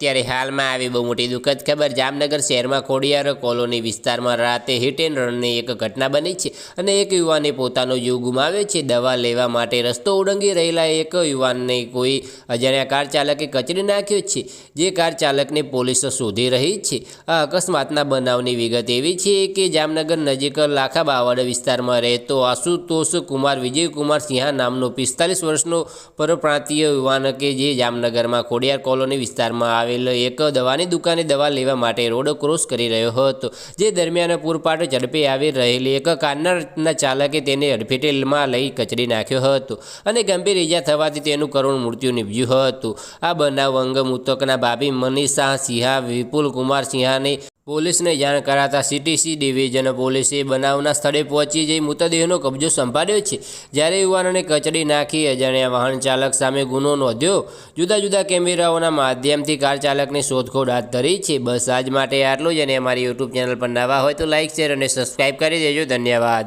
ત્યારે હાલમાં આવી બહુ મોટી દુઃખદ ખબર. જામનગર શહેરમાં ખોડિયાર કોલોની વિસ્તારમાં રાતે હિટ એન્ડ રનની એક ઘટના બની છે અને એક યુવાને પોતાનો જીવ ગુમાવ્યો છે. દવા લેવા માટે રસ્તો ઓળંગી રહેલા એક યુવાનને કોઈ અજાણ્યા કાર ચાલકે કચડી નાખ્યો છે, જે કાર ચાલકને પોલીસ શોધી રહી છે. આ અકસ્માતના બનાવની વિગત એવી છે કે જામનગર નજીક લાખા બાવડ વિસ્તારમાં રહેતો આશુતોષ કુમાર, વિજયકુમાર સિંહા નામનો પિસ્તાલીસ વર્ષનો પરપ્રાંતીય યુવાન કે જે જામનગરમાં ખોડિયાર કોલોની વિસ્તારમાં આવેલ એક દવાની દુકાને દવા લેવા માટે રોડ ક્રોસ કરી રહ્યો હતો. જે દરમિયાન પૂરપાટ ઝડપે આવી રહેલી એક કારના ચાલકે તેને અડફેટેલમાં લઈ કચડી નાખ્યો હતો અને ગંભીર ઇજા થવાથી તેનું કરુણ મૃત્યુ નીપજ્યું હતું. આ બનાવ અંગ મૃતકના ભાભી મનીષા સિંહા, વિપુલ કુમાર સિંહાને પોલીસને જાણ કરાતા સીટીસી ડિવિઝન પોલીસે બનાવના સ્થળે પહોંચી જઈ મૃતદેહનો કબજો સંભાળ્યો છે. જ્યારે યુવાનોને કચડી નાખી અજાણ્યા વાહન ચાલક સામે ગુનો નોંધ્યો. જુદા જુદા કેમેરાઓના માધ્યમથી કાર ચાલકની શોધખોળ હાથ ધરી છે. બસ આજ માટે આટલું જ અને અમારી યુટ્યુબ ચેનલ પર નવા હોય તો લાઇક શેર અને સબસ્ક્રાઈબ કરી દેજો. ધન્યવાદ.